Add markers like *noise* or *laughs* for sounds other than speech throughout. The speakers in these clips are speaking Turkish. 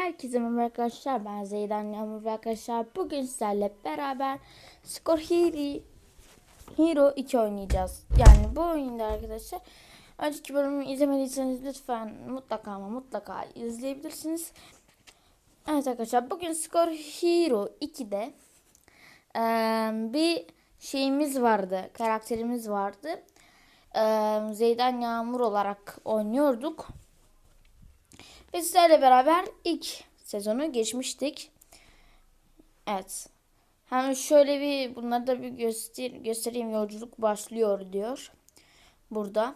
Herkese merhaba arkadaşlar. Ben Zeydan Yağmur ve arkadaşlar bugün sizlerle beraber Skor Hero, Hero 2 oynayacağız. Yani bu oyunda arkadaşlar önceki bölümü izlemediyseniz lütfen mutlaka ama mutlaka izleyebilirsiniz. Evet arkadaşlar bugün Skor Hero 2'de eee, bir şeyimiz vardı. Karakterimiz vardı. Eee Zeydan Yağmur olarak oynuyorduk. Ve sizlerle beraber ilk sezonu geçmiştik. Evet. Hemen şöyle bir bunları da bir göster göstereyim. Yolculuk başlıyor diyor. Burada.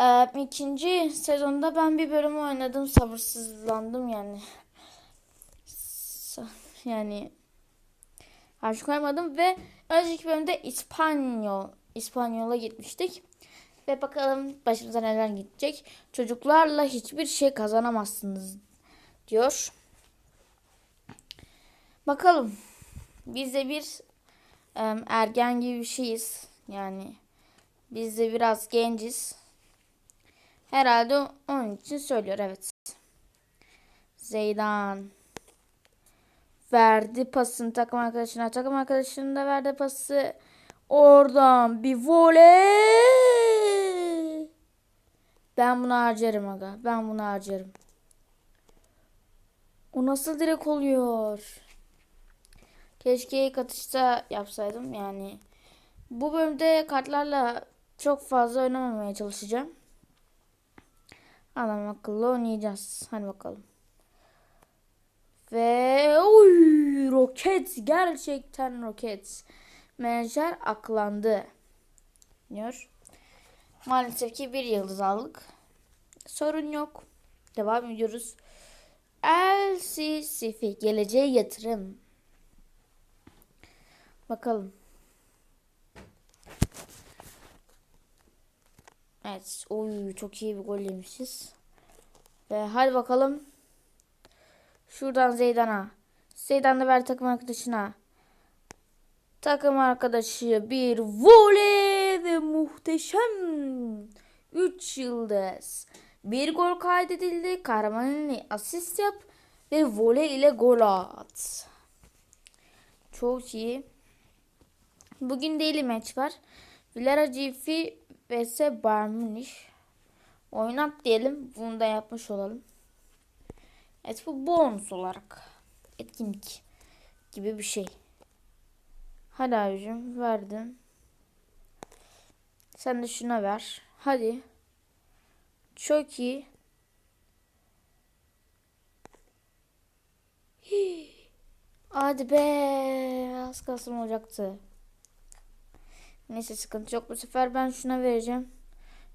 Ee, ikinci sezonda ben bir bölüm oynadım. Sabırsızlandım yani. Yani harç koymadım ve önceki bölümde İspanyol İspanyol'a gitmiştik. Ve bakalım başımıza neler gidecek. Çocuklarla hiçbir şey kazanamazsınız diyor. Bakalım. Biz de bir ergen gibi bir şeyiz. Yani biz de biraz genciz. Herhalde onun için söylüyor evet. Zeydan verdi pasını takım arkadaşına. Takım arkadaşının da verdi pası. Oradan bir voley. Ben bunu harcarım aga. Ben bunu harcarım. O nasıl direkt oluyor? Keşke ilk atışta yapsaydım yani. Bu bölümde kartlarla çok fazla oynamamaya çalışacağım. Adam akıllı oynayacağız. Hadi bakalım. Ve oy, roket gerçekten roket. Menajer aklandı. Diyor. Maalesef ki bir yıldız aldık. Sorun yok. Devam ediyoruz. LCCF geleceğe yatırım. Bakalım. Evet. Oy çok iyi bir gol yemişiz. Ve hadi bakalım. Şuradan Zeydan'a. Zeydan da ver takım arkadaşına. Takım arkadaşı bir voley ve muhteşem 3 yıldız. Bir gol kaydedildi. Kahramanini asist yap ve voley ile gol at. Çok iyi. Bugün daily maç var. Villara GF vs Bayern. Oynat diyelim. Bunu da yapmış olalım. Evet bu bonus olarak. Etkinlik gibi bir şey. Hadi abicim verdim. Sen de şuna ver. Hadi. Çok iyi. Hadi be. Az kalsın olacaktı. Neyse sıkıntı yok. Bu sefer ben şuna vereceğim.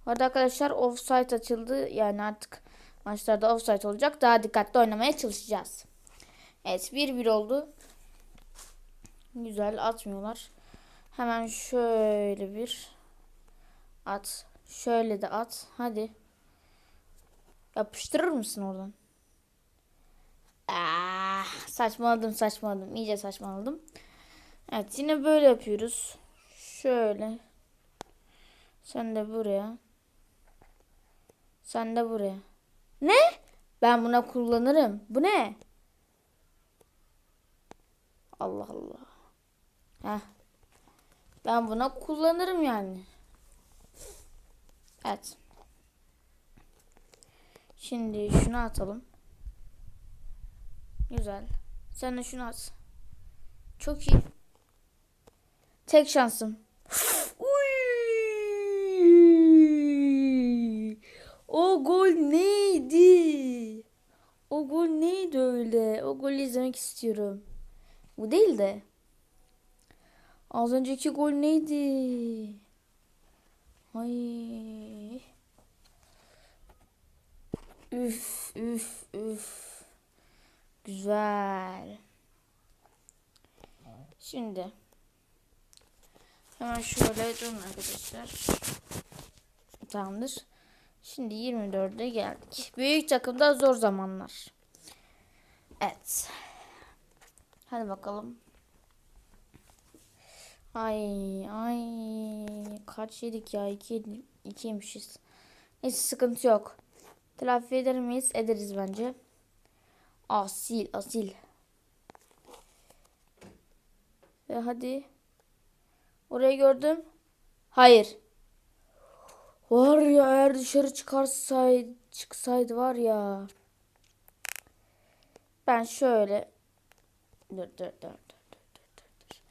Orada arkadaşlar offside açıldı. Yani artık maçlarda offside olacak. Daha dikkatli oynamaya çalışacağız. Evet 1-1 oldu. Güzel atmıyorlar. Hemen şöyle bir at. Şöyle de at. Hadi. Yapıştırır mısın oradan? Ah, saçmaladım saçmaladım. İyice saçmaladım. Evet yine böyle yapıyoruz. Şöyle. Sen de buraya. Sen de buraya. Ne? Ben buna kullanırım. Bu ne? Allah Allah. Heh. Ben buna kullanırım yani. Evet. Şimdi şunu atalım. Güzel. Sen de şunu at. Çok iyi. Tek şansım. *gasps* O gol neydi? O gol neydi öyle? O golü izlemek istiyorum. Bu değil de. Az önceki gol neydi? Ay. Üf üf üf. Güzel. Şimdi. Hemen şöyle durun arkadaşlar. Tamamdır. Şimdi 24'e geldik. Büyük takımda zor zamanlar. Evet. Hadi bakalım. Ay ay kaç yedik ya? 2 2 yemişiz. Neyse sıkıntı yok. Telafi eder miyiz? Ederiz bence. Asil, asil. Ve hadi. Orayı gördüm. Hayır. Var ya eğer dışarı çıkarsaydı, çıksaydı var ya. Ben şöyle. Dur dur dur dur dur dur.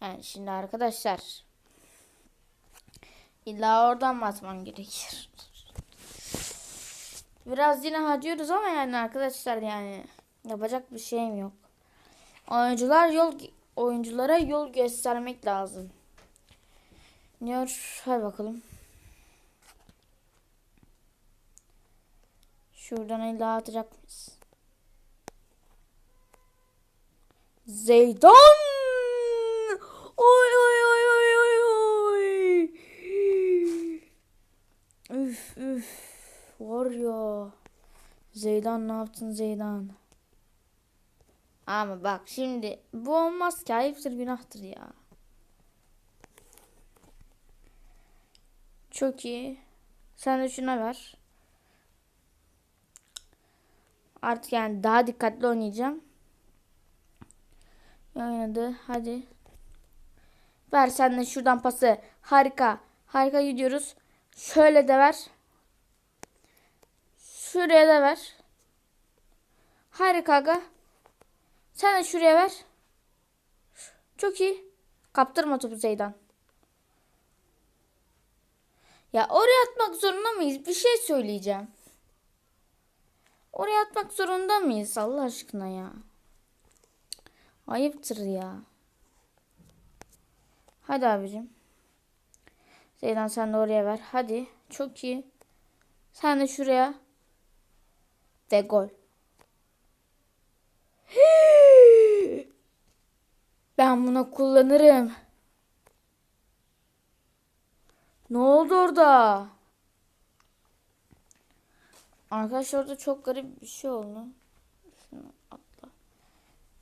Yani şimdi arkadaşlar. İlla oradan mı atman gerekir? Biraz yine harcıyoruz ama yani arkadaşlar yani yapacak bir şeyim yok. Oyuncular yol oyunculara yol göstermek lazım. Diyor. Hadi bakalım. Şuradan daha atacak mıyız? Zeydan! Oy oy oy oy oy oy. Üf üf. Var ya. Zeydan ne yaptın Zeydan? Ama bak şimdi bu olmaz ki ayıptır günahtır ya. Çok iyi. Sen de şuna ver. Artık yani daha dikkatli oynayacağım. Oynadı. Hadi. Ver sen de şuradan pası. Harika. Harika gidiyoruz. Şöyle de ver. Şuraya da ver. Harika aga. Sen de şuraya ver. Çok iyi. Kaptırma topu Zeydan. Ya oraya atmak zorunda mıyız? Bir şey söyleyeceğim. Oraya atmak zorunda mıyız Allah aşkına ya? Ayıptır ya. Hadi abicim. Zeydan sen de oraya ver. Hadi. Çok iyi. Sen de şuraya. Ve gol. Ben bunu kullanırım. Ne oldu orada? Arkadaşlar orada çok garip bir şey oldu. Şunu atla.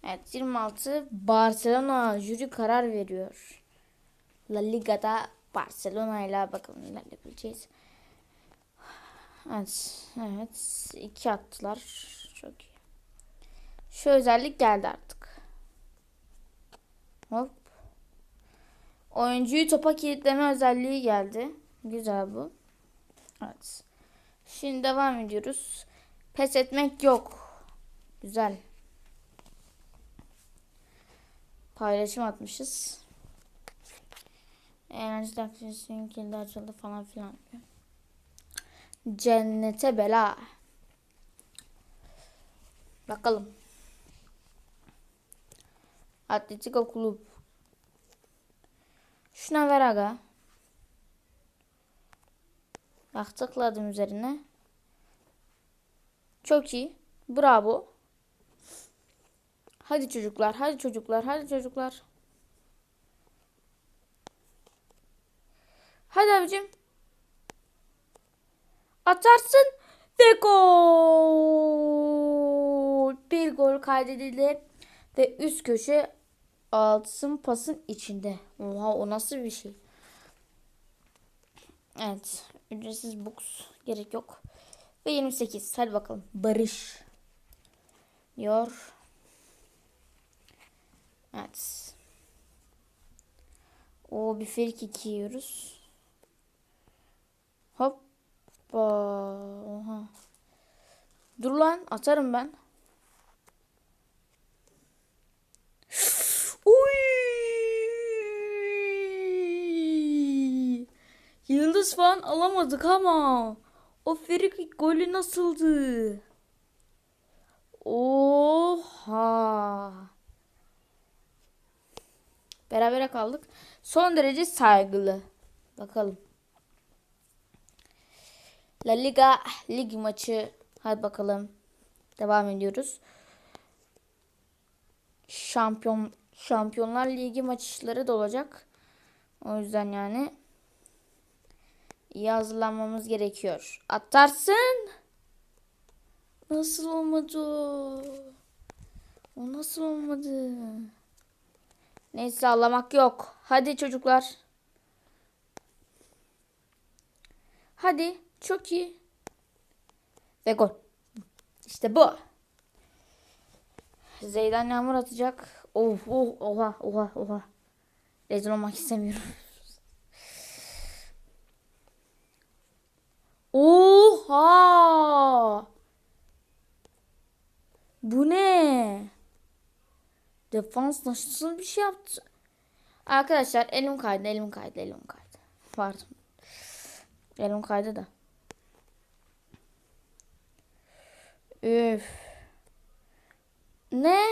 Evet 26 Barcelona jüri karar veriyor. La Liga'da Barcelona ile bakalım ilerleyebileceğiz. Evet, evet. iki attılar. Çok iyi. Şu özellik geldi artık. Hop. Oyuncuyu topa kilitleme özelliği geldi. Güzel bu. Evet. Şimdi devam ediyoruz. Pes etmek yok. Güzel. Paylaşım atmışız. Eğlenceli aktivitesinin kilidi açıldı falan filan. Cennete bela. Bakalım. Atletico Kulüp. Şuna ver aga. Bak tıkladım üzerine. Çok iyi. Bravo. Hadi çocuklar, hadi çocuklar, hadi çocuklar. Hadi abicim. Atarsın ve gol. Bir gol kaydedildi ve üst köşe altın pasın içinde. Oha o nasıl bir şey? Evet. Ücretsiz box gerek yok. Ve 28. Hadi bakalım. Barış. Diyor. Evet. O bir free kick yiyoruz. Hoppa. Oha. Dur lan atarım ben. *gasps* Uy! Yıldız falan alamadık ama o free golü nasıldı? Oha! Berabere kaldık. Son derece saygılı. Bakalım. La Liga lig maçı. Hadi bakalım. Devam ediyoruz. Şampiyon Şampiyonlar Ligi maçları da olacak. O yüzden yani iyi hazırlanmamız gerekiyor. Atarsın. Nasıl olmadı o? Nasıl olmadı? Neyse ağlamak yok. Hadi çocuklar. Hadi. Çok iyi. Ve gol. İşte bu. Zeydan yağmur atacak. Oh oh oha oha oha. Rezil olmak istemiyorum. Oha! Bu ne? Defans nasıl bir şey yaptı? Arkadaşlar elim kaydı, elim kaydı, elim kaydı. Pardon. Elim kaydı da. Üf. Ne?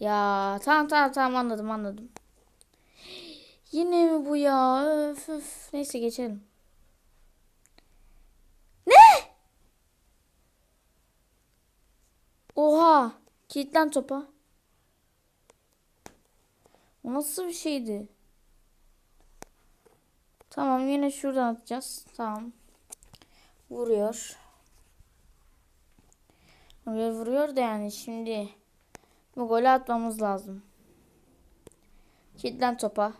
Ya tamam tamam tamam anladım anladım. Yine mi bu ya? Öf, öf. Neyse geçelim. Ne? Oha. Kilitlen topa. O nasıl bir şeydi? Tamam yine şuradan atacağız. Tamam. Vuruyor. Vuruyor vuruyor da yani şimdi bu golü atmamız lazım. Kilitlen topa.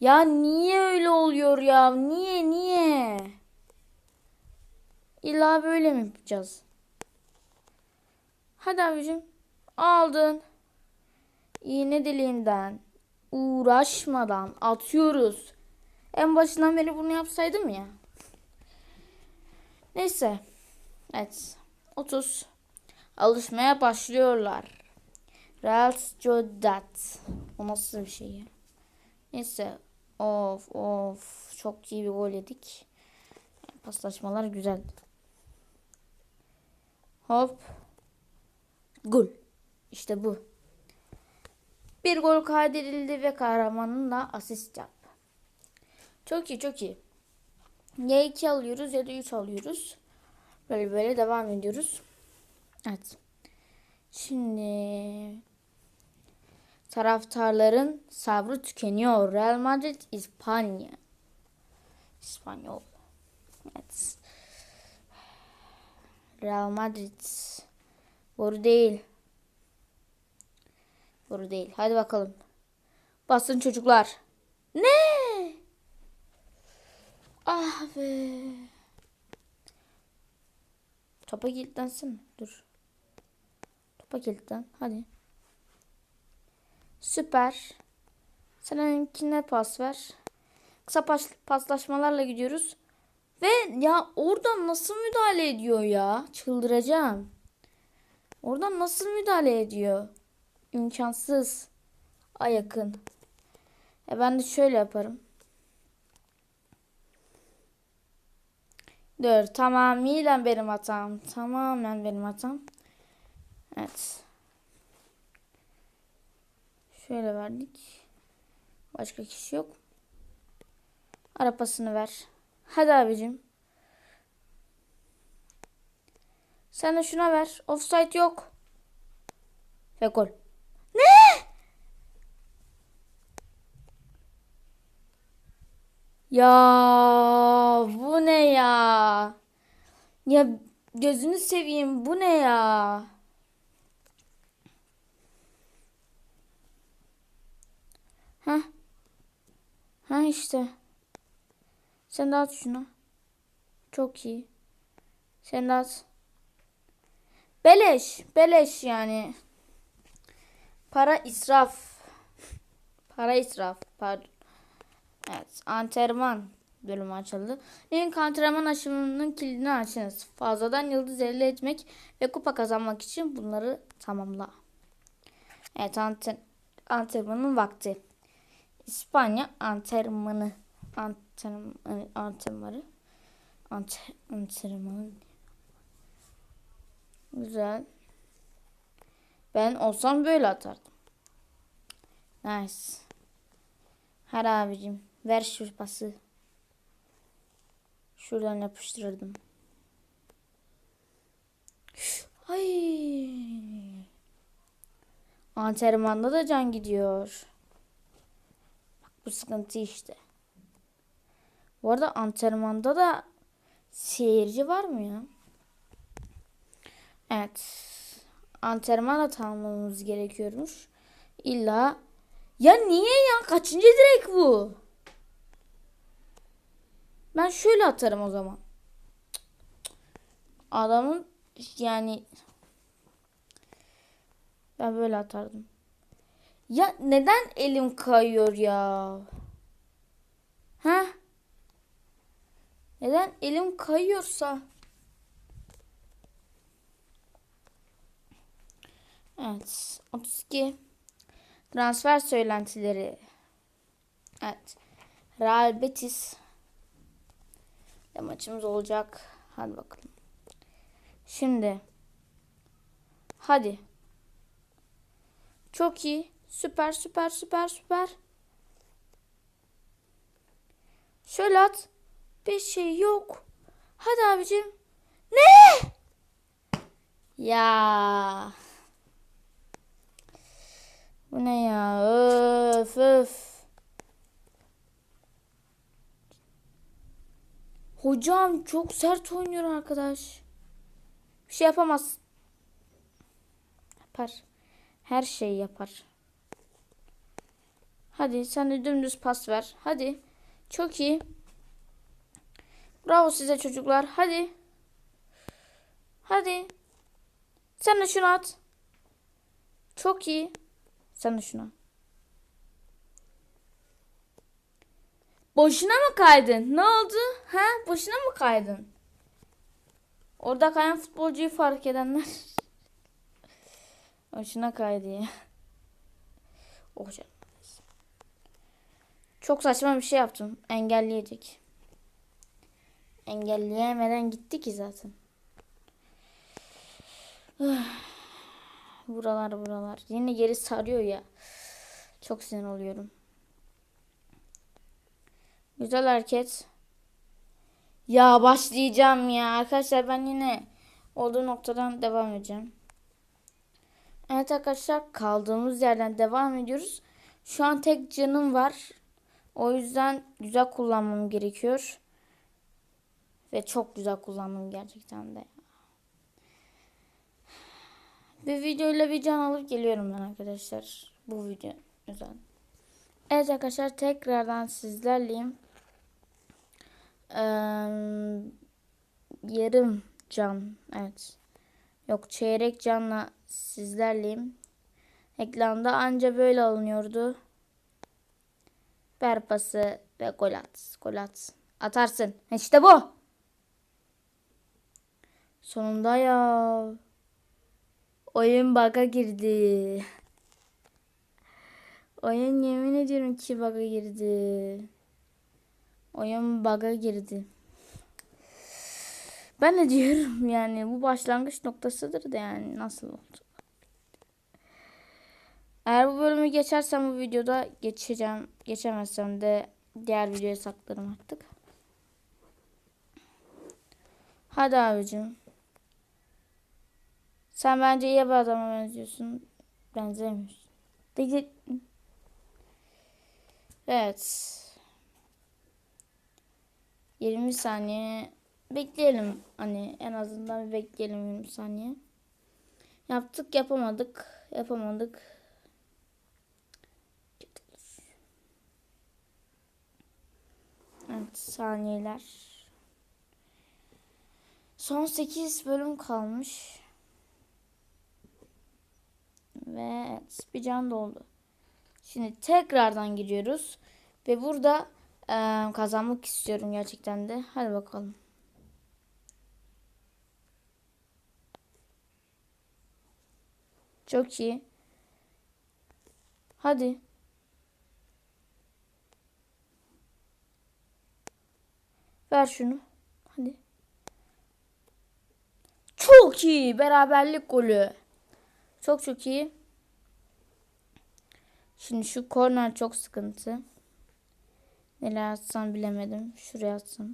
Ya niye öyle oluyor ya? Niye niye? İlla böyle mi yapacağız? Hadi abicim. Aldın. İğne deliğinden uğraşmadan atıyoruz. En başından beri bunu yapsaydım ya. Neyse. Evet. 30. Alışmaya başlıyorlar. Real Jodat. O nasıl bir şey ya? Neyse. Of of. Çok iyi bir gol yedik. Paslaşmalar güzel. Hop. Gol. İşte bu. Bir gol kaydedildi ve kahramanın da asist yap. Çok iyi çok iyi. Ya 2 alıyoruz ya da 3 alıyoruz. Böyle böyle devam ediyoruz. Evet. Şimdi taraftarların sabrı tükeniyor. Real Madrid İspanya. İspanyol. Evet. Real Madrid. Boru değil. Boru değil. Hadi bakalım. Basın çocuklar. Ne? Ah be. Topa kilitlensin. Dur. Topa kilitlen. Hadi. Süper. Sen onunkine pas ver. Kısa pas, paslaşmalarla gidiyoruz. Ve ya oradan nasıl müdahale ediyor ya? Çıldıracağım. Oradan nasıl müdahale ediyor? İmkansız. Ay yakın. E ben de şöyle yaparım. Dur tamamıyla benim hatam. Tamamen benim hatam. Evet. Şöyle verdik. Başka kişi yok. Arapasını ver. Hadi abicim. Sen de şuna ver. Offside yok. Ve gol. Ne? Ya bu ne ya? Ya gözünü seveyim bu ne ya? Ha? Ha işte. Sen de at şunu. Çok iyi. Sen de at. Beleş. Beleş yani. Para israf. Para israf. Pardon. Evet. Antrenman bölümü açıldı. Link antrenman aşımının kilidini açınız. Fazladan yıldız elde etmek ve kupa kazanmak için bunları tamamla. Evet antren antrenmanın vakti. İspanya antrenmanı antrenmanı antrenmanı antrenmanı Güzel. Ben olsam böyle atardım. Nice. Hadi abicim. Ver şu pası. Şuradan yapıştırırdım. Ay. Antrenmanda da can gidiyor. Bu sıkıntı işte. Bu arada antrenmanda da seyirci var mı ya? Evet. Antrenman da gerekiyormuş. İlla ya niye ya? Kaçıncı direk bu? Ben şöyle atarım o zaman. Adamın yani Ben böyle atardım. Ya neden elim kayıyor ya? Ha? Neden elim kayıyorsa? Evet. 32. Transfer söylentileri. Evet. Real Betis ile maçımız olacak. Hadi bakalım. Şimdi. Hadi. Çok iyi. Süper süper süper süper. Şöyle at. Bir şey yok. Hadi abicim. Ne? Ya. Bu ne ya? Öf öf. Hocam çok sert oynuyor arkadaş. Bir şey yapamaz. Yapar. Her şeyi yapar. Hadi sen de dümdüz pas ver. Hadi. Çok iyi. Bravo size çocuklar. Hadi. Hadi. Sen de şunu at. Çok iyi. Sen de şunu. Boşuna mı kaydın? Ne oldu? Ha? Boşuna mı kaydın? Orada kayan futbolcuyu fark edenler. *laughs* Boşuna kaydı ya. Oh. Çok saçma bir şey yaptım. Engelleyecek. Engelleyemeden gitti ki zaten. *sighs* buralar buralar. Yine geri sarıyor ya. Çok sinir oluyorum. Güzel hareket. Ya başlayacağım ya. Arkadaşlar ben yine olduğu noktadan devam edeceğim. Evet arkadaşlar kaldığımız yerden devam ediyoruz. Şu an tek canım var. O yüzden güzel kullanmam gerekiyor. Ve çok güzel kullandım gerçekten de. Bir videoyla bir can alıp geliyorum ben arkadaşlar. Bu video güzel. Evet arkadaşlar tekrardan sizlerleyim. Ee, yarım can. Evet. Yok çeyrek canla sizlerleyim. Ekranda anca böyle alınıyordu. Ver pası ve gol at. Gol at. Atarsın. İşte bu. Sonunda ya. Oyun bug'a girdi. Oyun yemin ediyorum ki bug'a girdi. Oyun bug'a girdi. Ben de diyorum yani bu başlangıç noktasıdır da yani nasıl oldu? Eğer bu bölümü geçersem bu videoda geçeceğim. Geçemezsem de diğer videoya saklarım artık. Hadi abicim. Sen bence iyi bir adama benziyorsun. Benzemiyorsun. Evet. 20 saniye bekleyelim. Hani en azından bir bekleyelim 20 saniye. Yaptık yapamadık. Yapamadık. Evet saniyeler. Son 8 bölüm kalmış. Ve evet, bir can doldu. Şimdi tekrardan giriyoruz. Ve burada e, kazanmak istiyorum gerçekten de. Hadi bakalım. Çok iyi. Hadi. Ver şunu. Hadi. Çok iyi. Beraberlik golü. Çok çok iyi. Şimdi şu korner çok sıkıntı. Neler atsam bilemedim. Şuraya atsam.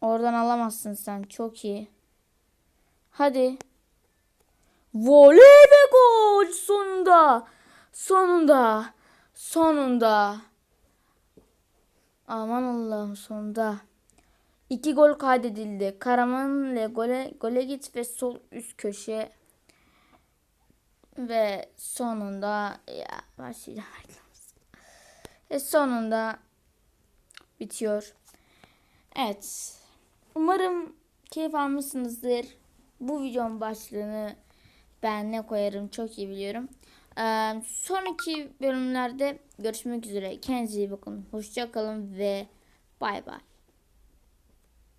Oradan alamazsın sen. Çok iyi. Hadi. Voley ve gol sonunda. Sonunda. Sonunda. Aman Allah'ım sonunda. İki gol kaydedildi. Karaman ile gole, gole git ve sol üst köşe ve sonunda ya başlayacağım ve sonunda bitiyor. Evet. Umarım keyif almışsınızdır. Bu videonun başlığını ben ne koyarım çok iyi biliyorum. Ee, sonraki bölümlerde görüşmek üzere. Kendinize iyi bakın. Hoşça kalın ve bay bay.